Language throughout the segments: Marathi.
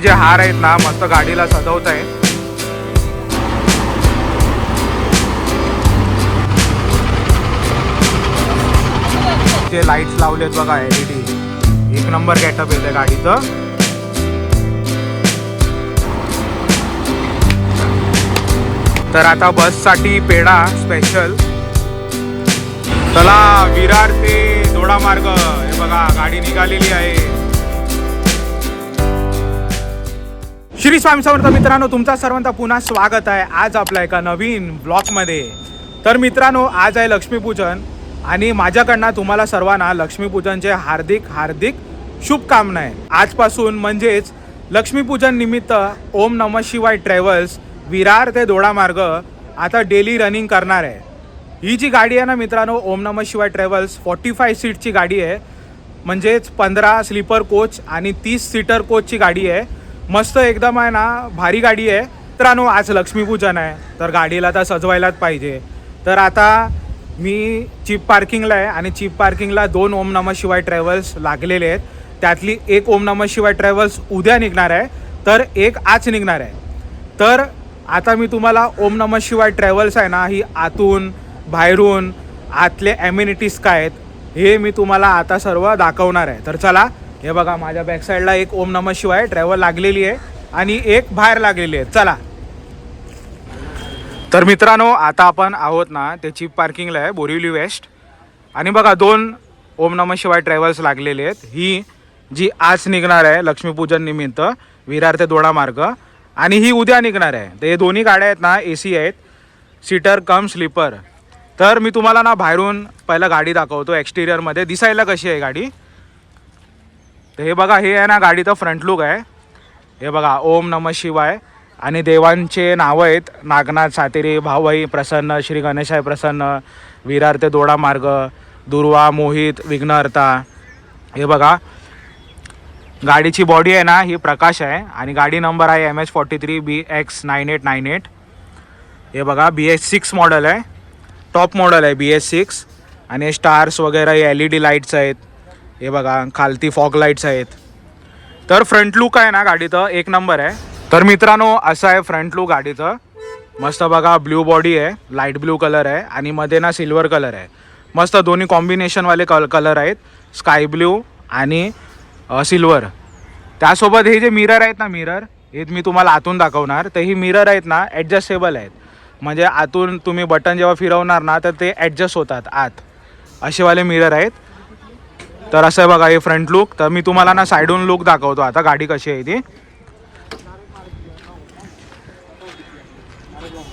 जे हार आहेत ना मस्त गाडीला सजवत आहे. जे लाईट्स लावलेत बघा एल ई डी एक नंबर गॅटअप येते गाडीचं. तर आता बससाठी पेढा स्पेशल चला विरार ते दोडा मार्ग हे बघा गाडी निघालेली आहे. श्री स्वामी समर्थ मित्रांनो तुमचा सर्वांचा पुन्हा स्वागत आहे आज आपल्या एका नवीन ब्लॉगमध्ये. तर मित्रांनो आज आहे लक्ष्मीपूजन आणि माझ्याकडनं तुम्हाला सर्वांना लक्ष्मीपूजनचे हार्दिक हार्दिक शुभकामना आहे आजपासून म्हणजेच लक्ष्मीपूजन निमित्त ओम नम शिवाय ट्रॅव्हल्स विरार ते दोडा मार्ग आता डेली रनिंग करणार आहे. ही जी गाडी आहे ना मित्रांनो ओम नम शिवाय ट्रॅव्हल्स फॉर्टी फाय सीटची गाडी आहे. म्हणजेच पंधरा स्लीपर कोच आणि तीस सीटर कोचची गाडी आहे. मस्त एकदम आहे ना भारी गाडी आहे. तर मित्रांनो आज लक्ष्मीपूजन आहे. तर गाडीला तर सजवायलाच पाहिजे. तर आता मी चीप पार्किंगला आहे आणि चीप पार्किंगला दोन ओम नमः शिवाय ट्रॅव्हल्स लागलेले आहेत. त्यातली एक ओम नमः शिवाय ट्रॅव्हल्स उद्या निघणार आहे. तर एक आज निघणार आहे. तर आता मी तुम्हाला ओम नमः शिवाय ट्रॅव्हल्स आहे ना ही आतून बाहेरून आतले ॲम्युनिटीज काय आहेत हे मी तुम्हाला आता सर्व दाखवणार आहे. तर चला हे बघा माझ्या बॅक साईडला एक ओम नम शिवाय ट्रॅव्हल लागलेली आहे आणि एक बाहेर लागलेली आहे. चला. तर मित्रांनो आता आपण आहोत ना ते पार्किंगला आहे बोरिवली वेस्ट आणि बघा दोन ओम नम शिवाय ट्रॅव्हल्स लागलेले आहेत. ही जी आज निघणार आहे लक्ष्मीपूजन निमित्त विरार ते दोडा मार्ग. आणि ही उद्या निघणार आहे. तर हे दोन्ही गाड्या आहेत ना ए सी आहेत. सीटर कम स्लीपर तर मी तुम्हाला ना बाहेरून पहिलं गाडी दाखवतो एक्सटिरियरमध्ये दिसायला कशी आहे गाडी? तर हे बघा हे आहे ना गाडीचं फ्रंट लुक आहे. हे बघा ओम नम शिवाय. आणि देवांचे नावं आहेत नागनाथ सातेरी भावई प्रसन्न श्री गणेशाय प्रसन्न विरार ते दोडा मार्ग दुर्वा मोहित विघ्नहर्ता. हे बघा गाडीची बॉडी आहे ना ही प्रकाश आहे. आणि गाडी नंबर आहे M H forty three B X nine eight nine eight. हे बघा बी एस सिक्स मॉडल आहे. टॉप मॉडल आहे बी एस सिक्स आणि स्टार्स वगैरे एल ई डी लाईट्स आहेत. हे बघा खालती फॉग लाईट्स आहेत. तर फ्रंट लुक आहे ना गाडीचं एक नंबर आहे. तर मित्रांनो असं आहे फ्रंट लुक गाडीचं. मस्त बघा ब्ल्यू बॉडी आहे लाइट ब्ल्यू कलर आहे आणि मध्ये ना सिल्वर कलर आहे. मस्त दोन्ही कॉम्बिनेशनवाले कल कलर आहेत. स्काय ब्ल्यू आणि सिल्वर त्यासोबत हे जे मिरर आहेत ना मिरर हे मी तुम्हाला आतून दाखवणार. तर ही मिरर आहेत ना ॲडजस्टेबल आहेत. म्हणजे आतून तुम्ही बटन जेव्हा फिरवणार ना तर ते ॲडजस्ट होतात आत. असेवाले मिरर आहेत. तर असं आहे बघा हे फ्रंट लुक तर मी तुम्हाला ना साईडून लुक दाखवतो. आता गाडी कशी आहे ती.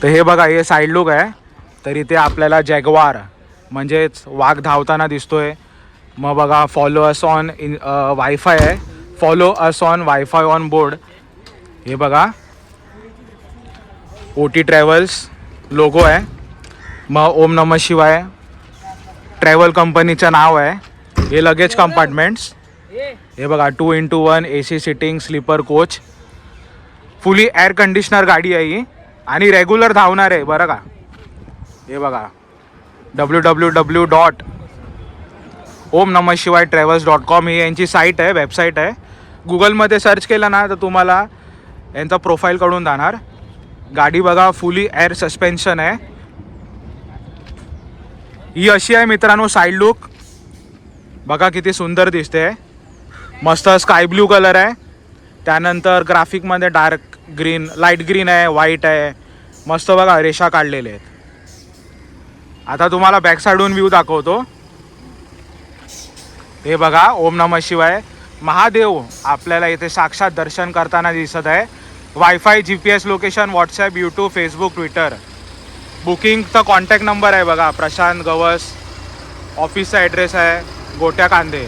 तर हे बघा हे साईड लुक आहे. तर इथे आपल्याला जॅगवार म्हणजेच वाघ धावताना दिसतोय. मग बघा follow us on in wifi आहे. Follow us on wifi on board हे बघा. ओ टी ट्रॅव्हल्स लोगो आहे. मग ओम नम शिवाय. ट्रॅव्हल कंपनीचं नाव आहे. हे लगेज कंपार्टमेंट्स हे बघा two into one A C sitting sleeper coach fully air conditioner गाडी आहे ही. आणि रेग्युलर धावणार आहे बरं का? हे बघा. W W W dot Om Namah Shivay travels dot com ही यांची साईट आहे वेबसाईट आहे. गुगलमध्ये सर्च केलं ना तर तुम्हाला यांचा प्रोफाईल कडून जाणार. गाडी बघा फुली एअर सस्पेन्शन आहे. ही अशी आहे मित्रांनो साईड लुक बघा किती सुंदर दिसते. मस्त स्काय ब्ल्यू कलर आहे. त्यानंतर ग्राफिकमध्ये डार्क ग्रीन लाइट ग्रीन आहे व्हाईट आहे. मस्त बघा रेषा काढलेले आहेत. आता तुम्हाला बॅक साईडून व्ह्यू दाखवतो. हे बघा ओम नम शिवाय. महादेव आपल्याला इथे साक्षात दर्शन करताना दिसत आहे. Wifi G P S location WhatsApp YouTube Facebook Twitter बुकिंगचा contact number आहे बघा. प्रशांत गवस ऑफिसचा ॲड्रेस आहे. गोट्या कांदे.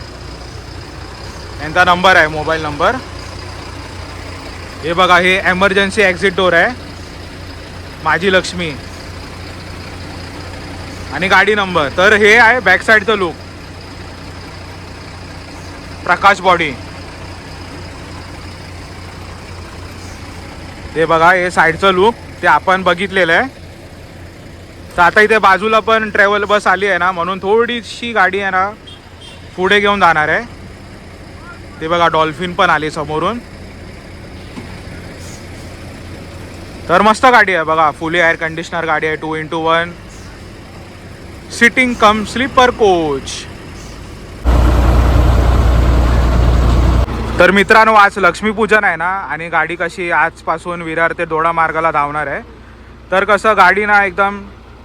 यांचा नंबर आहे मोबाईल नंबर. हे बघा हे एमर्जन्सी एक्झिट डोर आहे. माझी लक्ष्मी. आणि गाडी नंबर. तर हे आहे बॅक साईडचं लुक प्रकाश बॉडी ते बघा हे साईडचं लुक ते आपण बघितलेलं आहे. तर आता इथे बाजूला पण ट्रॅव्हल बस आली आहे ना म्हणून थोडीशी गाडी आहे ना पुढे घेऊन जाणार आहे. ते बघा डॉल्फिन पण आली समोरून. तर मस्त गाडी आहे बघा फुली एअर कंडिशनर गाडी आहे two into one sitting cum sleeper coach तर मित्रांनो आज लक्ष्मीपूजन आहे ना आणि गाडी कशी आजपासून विरार ते दोडा मार्गाला धावणार आहे. तर कसं गाडी ना एकदम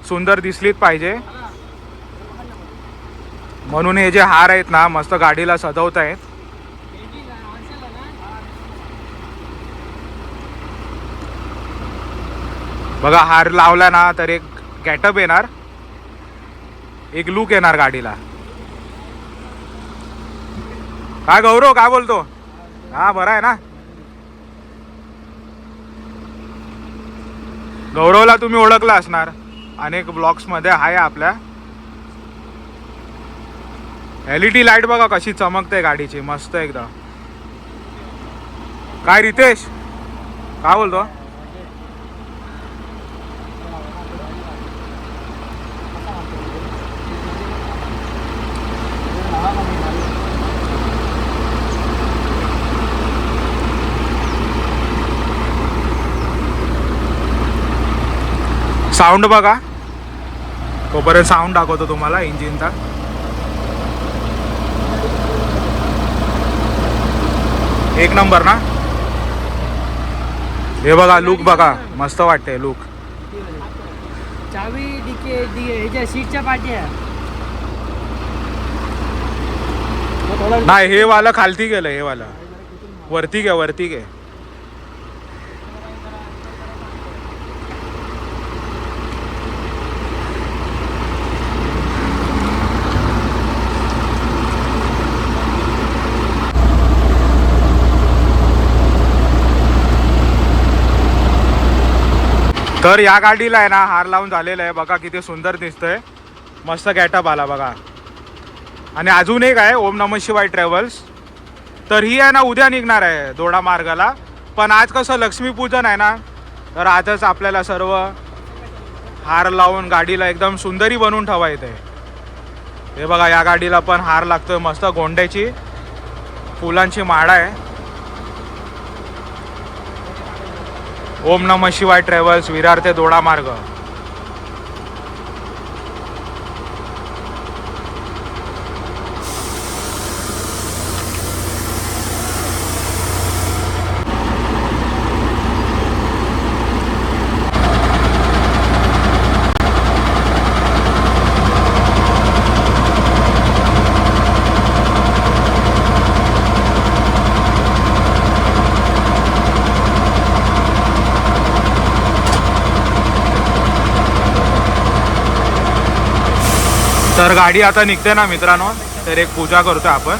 सुंदर दिसलीच पाहिजे. म्हणून हे जे हार आहेत ना मस्त गाडीला सजवत आहेत. बघा हार लावला ना तर एक गॅटअप येणार. एक लुक येणार गाडीला. काय गौरव काय बोलतो? हा बरा आहे ना. गौरवला तुम्ही ओळखला असणार. अनेक ब्लॉक्समध्ये आहे आपल्या. एल ई डी लाइट बघा कशी चमकते गाडीची मस्त एकदम काय रितेश? काय बोलतो? साऊंड बघा. तोपर्यंत साऊंड दाखवतो तुम्हाला इंजिनचा एक नंबर ना? हे बघा लुक बघा. मस्त वाटते लुक चावी डिके डि ह्याच्या सीटच्या पाठी आहे. नाही हे वाला खालती गेलं हे वाला. वरती घे वरती घे तर या गाडीला आहे ना हार लावून झालेला आहे. बघा किती सुंदर दिसतंय. मस्त गॅटअप आला बघा. आणि अजून एक आहे ओम नम शिवाय ट्रॅव्हल्स. तर ही आहे ना उद्या निघणार आहे दोडा मार्गाला. पण आज कसं लक्ष्मीपूजन आहे ना तर आजच आपल्याला सर्व हार लावून गाडीला एकदम सुंदरी बनवून ठेवायचं आहे हे बघा या गाडीला पण हार लागतोय मस्त गोंड्याची. फुलांची माळा आहे. ओम नम शिवाय ट्रॅव्हल्स विरार ते दोडा मार्ग. तर गाडी आता निघते ना मित्रांनो तर एक पूजा करतोय आपण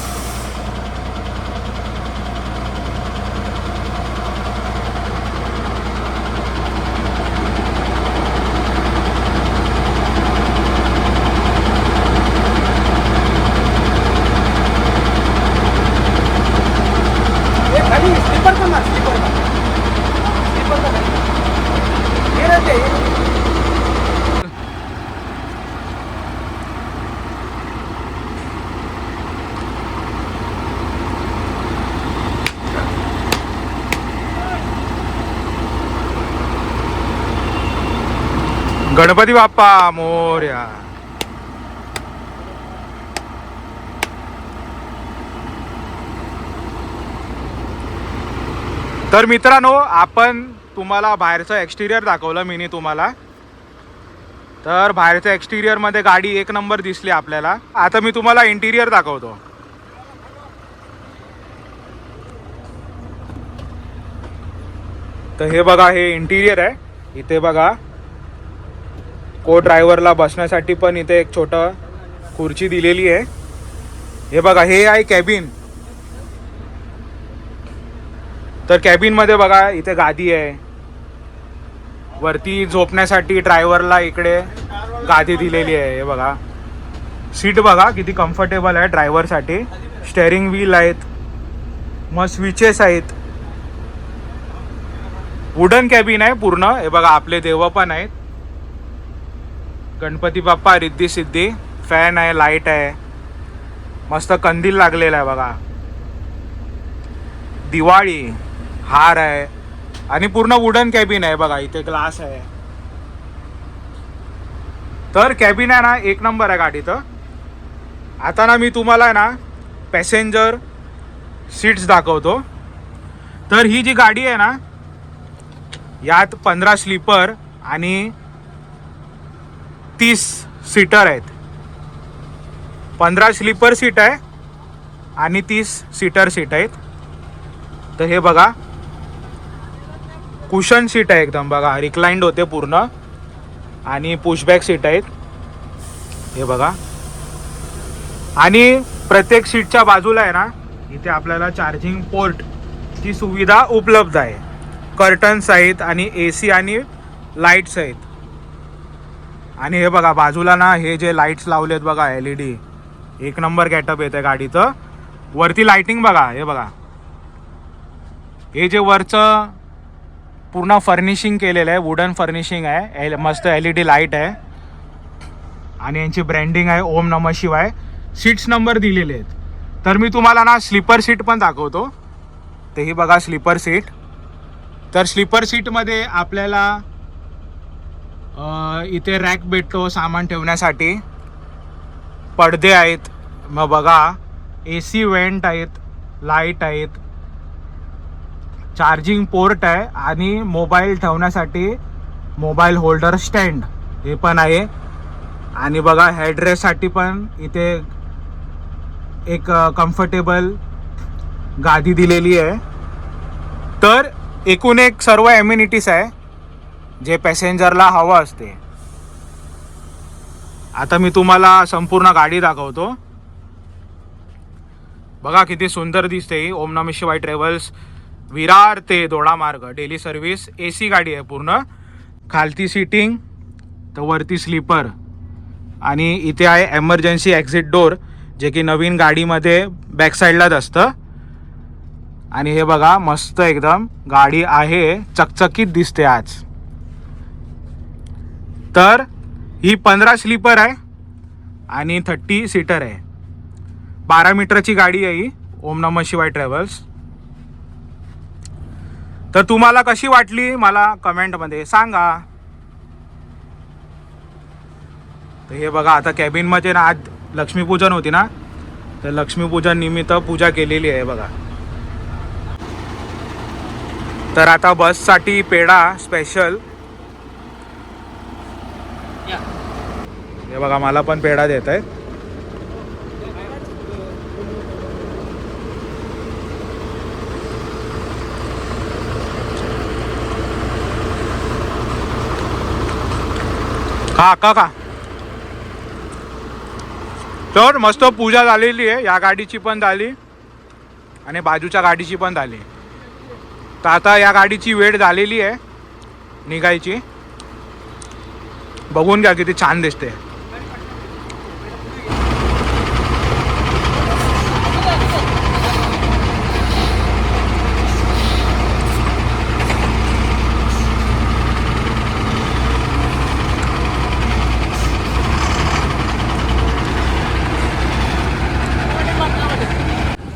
हे खाली स्लीपर पण ना स्लीपर स्लीपर का हे राहते गणपती बाप्पा मोर्या. तर मित्रांनो आपण तुम्हाला बाहेरचं एक्सटिरियर दाखवलं मिनी तुम्हाला. तर बाहेरच्या एक्सटिरियरमध्ये गाडी एक नंबर दिसली आपल्याला. आता मी तुम्हाला इंटिरियर दाखवतो. तर हे बघा हे इंटिरियर आहे. इथे बघा. को ड्रायव्हरला बसण्यासाठी पण इथे एक छोटं खुर्ची दिलेली आहे. हे बघा हे आहे कॅबिन तर कॅबिनमध्ये बघा इथे गादी आहे. वरती झोपण्यासाठी ड्रायव्हरला इकडे गादी दिलेली आहे हे बघा. सीट बघा किती कम्फर्टेबल आहे ड्रायव्हरसाठी स्टेअरिंग व्हील आहेत. मग स्विचेस आहेत. वुडन कॅबिन आहे पूर्ण. हे बघा आपले देव पण आहेत. गणपती बाप्पा रिद्धी सिद्धी फॅन आहे लाइट आहे. मस्त कंदील लागलेला आहे बघा. दिवाळी हार आहे. आणि पूर्ण वुडन कॅबिन आहे बघा इथे ग्लास आहे. तर कॅबिन आहे ना एक नंबर आहे गाडीचं. आता ना मी तुम्हाला ना पॅसेंजर सीट्स दाखवतो. तर ही जी गाडी आहे ना यात पंधरा स्लीपर आणि तीस सीटर आहेत. पंधरा स्लीपर सीट आहे आणि तीस सीटर सीट आहेत. तर हे बघा. कुशन सीट आहे एकदम बघा. रिक्लाइंड होते पूर्ण. आणि पुशबॅक सीट आहेत. हे बघा. आणि प्रत्येक सीटच्या बाजूला आहे ना इथे आपल्याला चार्जिंग पोर्ट ची सुविधा उपलब्ध आहे. कर्टन्स आहेत आणि ए सी आणि लाईट्स आहेत. आणि हे बघा बाजूला ना हे जे लाईट्स लावलेत बघा एल ई डी एक नंबर गॅटअप येतं गाडीचं. वरती लाइटिंग बघा हे बघा. हे जे वरचं पूर्ण फर्निशिंग केलेलं आहे वुडन फर्निशिंग आहे एल मस्त एल ई डी लाइट आहे. आणि यांची ब्रँडिंग आहे ओम नम शिवाय. सीट्स नंबर दिलेले आहेत. तर मी तुम्हाला ना स्लीपर सीट पण दाखवतो. तेही बघा स्लीपर सीट तर स्लीपर सीटमध्ये आपल्याला इथे रॅक भेटतो सामान ठेवण्यासाठी. पडदे आहेत. मग बघा ए सी वेंट आहेत लाइट आहेत. चार्जिंग पोर्ट आहे आणि मोबाईल ठेवण्यासाठी मोबाईल होल्डर स्टँड हे पण आहे. आणि बघा हेडरेससाठी पण इथे एक कम्फर्टेबल गादी दिलेली आहे. तर एकूण एक सर्व एम्युनिटीज आहे. जे पॅसेंजरला हवं असते. आता मी तुम्हाला संपूर्ण गाडी दाखवतो. बघा किती सुंदर दिसते ही. ओम नम शिवाय ट्रॅव्हल्स विरार ते दोडा मार्ग. डेली सर्व्हिस ए सी गाडी आहे पूर्ण. खालती सीटिंग तर वरती स्लीपर. आणि इथे आहे एमर्जन्सी एक्झिट डोर जे की नवीन गाडीमध्ये बॅकसाईडलाच असतं. आणि हे बघा मस्त एकदम गाडी आहे. चकचकीत दिसते आज. तर ही पंधरा स्लीपर आहे आणि थर्टी सीटर आहे. बारा मीटरची गाडी आहे ही. ओम नम शिवाय ट्रॅव्हल्स. तर तुम्हाला कशी वाटली मला कमेंटमध्ये सांगा. तर हे बघा आता कॅबिनमध्ये ना आज लक्ष्मीपूजन होती ना तर लक्ष्मीपूजन निमित्त पूजा केलेली आहे बघा. तर आता बससाठी पेढा स्पेशल हे बघा मला पण पेढा देत आहे खा का का तर मस्त पूजा झालेली आहे. या गाडीची पण झाली. आणि बाजूच्या गाडीची पण झाली. तर आता या गाडीची वेळ झालेली आहे. निघायची. बघून घ्या किती छान दिसते.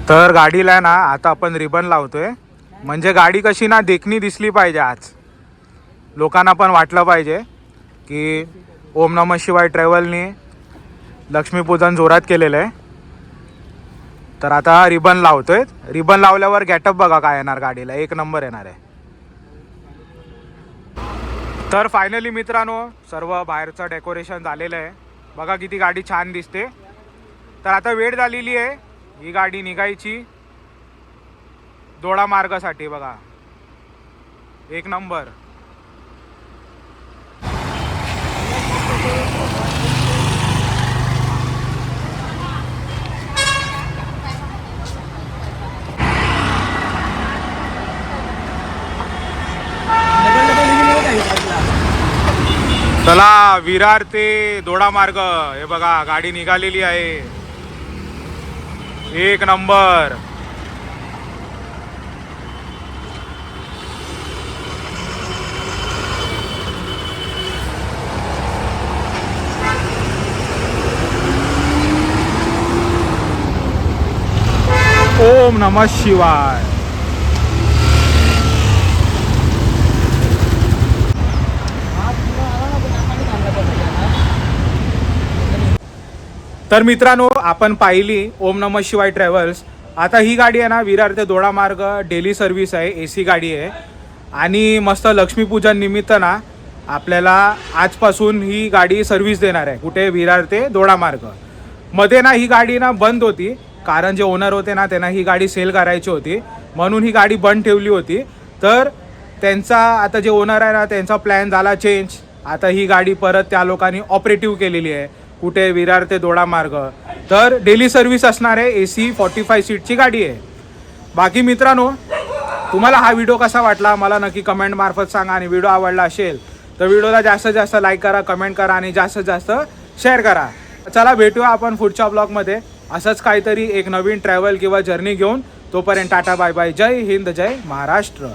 तर गाडीला ना आता आपण रिबन लावतोय. म्हणजे गाडी कशी ना देखणी दिसली पाहिजे आज. लोकांना पण वाटलं पाहिजे की ओम नम शिवाय ट्रॅव्हलनी लक्ष्मीपूजन जोरात केलेलं आहे. तर आता रिबन लावतोय. रिबन लावल्यावर गॅटअप बघा काय येणार गाडीला. एक नंबर येणार आहे. तर फायनली मित्रांनो सर्व बाहेरचं डेकोरेशन झालेलं आहे. बघा किती गाडी छान दिसते. तर आता वेळ झालेली आहे. ही गाडी निघायची दोडा मार्गासाठी बघा. एक नंबर. चला विरार ते दोडा मार्ग. हे बघा गाडी निघालेली आहे. एक नंबर. ओम नमः शिवाय. तर मित्रांनो आपण पाहिली ओम नम शिवाय ट्रॅव्हल्स. आता ही गाडी आहे ना विरार ते दोडा मार्ग डेली सर्व्हिस आहे ए सी गाडी आहे. आणि मस्त लक्ष्मीपूजन निमित्त ना आपल्याला आजपासून ही गाडी सर्व्हिस देणार आहे कुठे? विरार ते दोडा मार्ग. मध्ये ना ही गाडी ना बंद होती. कारण जे ओनर होते ना त्यांना ही गाडी सेल करायची होती. म्हणून ही गाडी बंद ठेवली होती. तर त्यांचा आता जे ओनर आहे ना त्यांचा प्लॅन झाला चेंज आता ही गाडी परत त्या लोकांनी ऑपरेटिव्ह केलेली आहे. कुठे विरार ते दोडा मार्ग. तर डेली सर्व्हिस असणार आहे ए सी फॉर्टी फाय सीटची गाडी आहे. बाकी मित्रांनो तुम्हाला हा व्हिडिओ कसा वाटला मला नक्की कमेंट मार्फत सांगा आणि व्हिडिओ आवडला असेल तर व्हिडिओला जास्तीत जास्त लाईक करा कमेंट करा आणि जास्तीत जास्त शेअर करा. चला भेटूया आपण पुढच्या ब्लॉगमध्ये असंच काहीतरी एक नवीन ट्रॅव्हल किंवा जर्नी घेऊन. तोपर्यंत टाटा बाय बाय जय हिंद जय महाराष्ट्र.